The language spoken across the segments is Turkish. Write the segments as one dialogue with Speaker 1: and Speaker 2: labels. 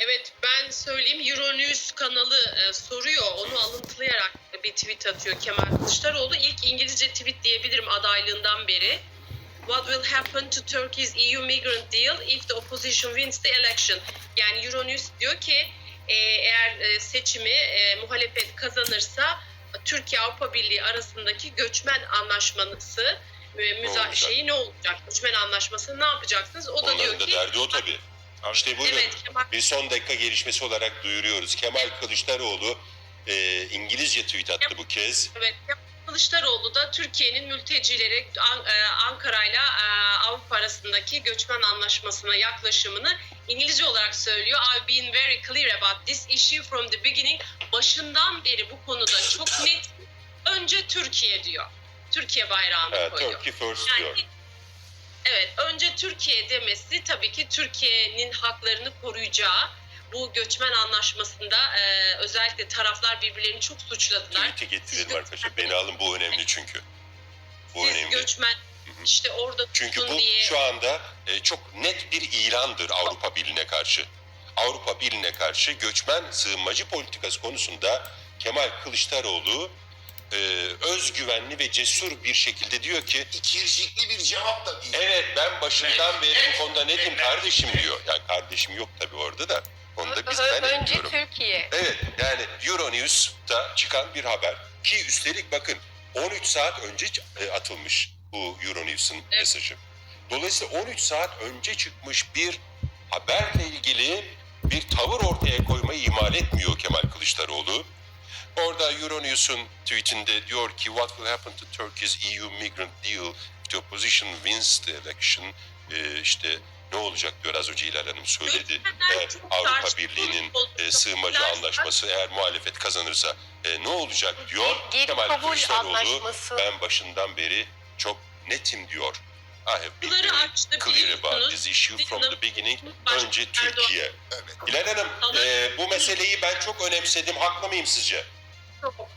Speaker 1: Evet ben söyleyeyim Euronews kanalı e, soruyor onu alıntılayarak bir tweet atıyor Kemal Kılıçdaroğlu. İlk İngilizce tweet diyebilirim adaylığından beri. What will happen to Turkey's EU migrant deal if the opposition wins the election? Yani Euronews diyor ki e, eğer e, seçimi e, muhalefet kazanırsa Türkiye Avrupa Birliği arasındaki göçmen anlaşması e, müza şeyi ne olacak? Göçmen anlaşması ne yapacaksınız? O da diyor
Speaker 2: Onların da
Speaker 1: ki
Speaker 2: derdi o tabii. İşte buyurun.
Speaker 1: evet Kemal
Speaker 2: Bir son dakika gelişmesi olarak duyuruyoruz. Kemal Kılıçdaroğlu e, İngilizce tweet attı bu kez.
Speaker 1: Evet, Kemal Kılıçdaroğlu da Türkiye'nin mültecileri An- e, Ankara'yla e, Avrupa arasındaki göçmen anlaşmasına yaklaşımını İngilizce olarak söylüyor. I've been very clear about this issue from the beginning. Başından beri bu konuda çok net. Önce Türkiye diyor. Türkiye bayrağını
Speaker 2: Ha,
Speaker 1: koyuyor.
Speaker 2: Turkey first
Speaker 1: Yani
Speaker 2: diyor.
Speaker 1: Evet önce Türkiye demesi tabii ki Türkiye'nin haklarını koruyacağı bu göçmen anlaşmasında e, özellikle taraflar birbirlerini çok suçladılar.
Speaker 2: Tweet'i getirelim arkadaşlar. Beni alın bu önemli çünkü. Bu
Speaker 1: Siz
Speaker 2: önemli.
Speaker 1: göçmen işte orada
Speaker 2: Çünkü bu
Speaker 1: diye
Speaker 2: şu anda e, çok net bir ilandır Avrupa Birliği'ne karşı. Avrupa Birliği'ne karşı göçmen sığınmacı politikası konusunda Kemal Kılıçdaroğlu e, özgüvenli ve cesur bir şekilde diyor ki
Speaker 3: İkircikli bir cevap da değil.
Speaker 2: evet ben başından beri bu konuda netim
Speaker 3: Evet.
Speaker 2: kardeşim diyor. Yani kardeşim yok tabii orada da. Onda biz ben
Speaker 4: Önce
Speaker 2: diyorum.
Speaker 4: Türkiye.
Speaker 2: Evet yani Euronews'ta çıkan bir haber ki üstelik bakın 13 saat önce e, atılmış bu Euronews'un
Speaker 1: Evet.
Speaker 2: mesajı. Dolayısıyla 13 saat önce çıkmış bir haberle ilgili bir tavır ortaya koymayı ihmal etmiyor Kemal Kılıçdaroğlu. Orada Euronews'un tweetinde diyor ki what will happen to Turkey's EU migrant deal if the opposition wins the election? E, işte ne olacak diyor az önce Hilal Hanım söyledi. Eğer
Speaker 1: çok
Speaker 2: Avrupa Birliği'nin e, sığınmacı anlaşması eğer muhalefet kazanırsa e, ne olacak diyor.
Speaker 4: Geri
Speaker 2: Kemal Kılıçdaroğlu
Speaker 4: anlaşması.
Speaker 2: ben başından beri çok netim diyor. I have been very clear about this issue from the beginning. Önce Türkiye.
Speaker 3: Evet.
Speaker 2: Hilal Hanım e, bu meseleyi ben çok önemsedim. Haklı mıyım sizce?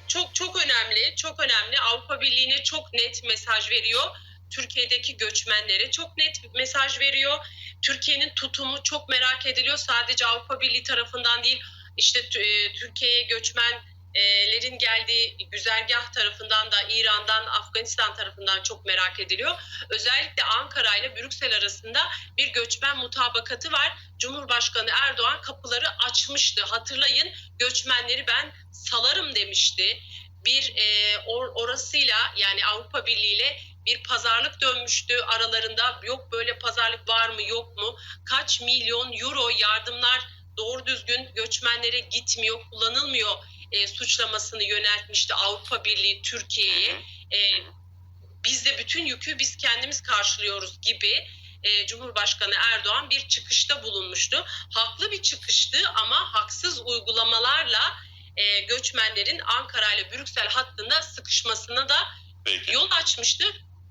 Speaker 1: Çok çok önemli, çok önemli. Avrupa Birliği'ne çok net mesaj veriyor. Türkiye'deki göçmenlere çok net mesaj veriyor. Türkiye'nin tutumu çok merak ediliyor. Sadece Avrupa Birliği tarafından değil, işte e, Türkiye'ye göçmenlerin geldiği güzergah tarafından da İran'dan, Afganistan tarafından çok merak ediliyor. Özellikle Ankara ile Brüksel arasında bir göçmen mutabakatı var. Cumhurbaşkanı Erdoğan kapıları açmıştı. Hatırlayın göçmenleri ben salarım demişti. Bir e, or, orasıyla yani Avrupa Birliği ile bir pazarlık dönmüştü aralarında. Yok böyle pazarlık var mı yok mu? Kaç milyon euro yardımlar doğru düzgün göçmenlere gitmiyor, kullanılmıyor e, suçlamasını yöneltmişti Avrupa Birliği Türkiye'ye. E, biz de bütün yükü biz kendimiz karşılıyoruz gibi e, Cumhurbaşkanı Erdoğan bir çıkışta bulunmuştu. Haklı bir çıkıştı ama haksız uygulamalarla e, göçmenlerin Ankara ile Brüksel hattında sıkışmasına da
Speaker 2: Peki.
Speaker 1: yol açmıştı.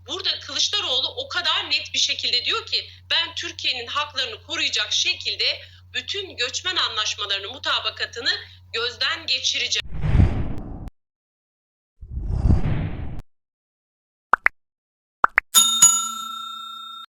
Speaker 1: Burada Kılıçdaroğlu o kadar net bir şekilde diyor ki ben Türkiye'nin haklarını koruyacak şekilde bütün göçmen anlaşmalarını mutabakatını gözden geçireceğim.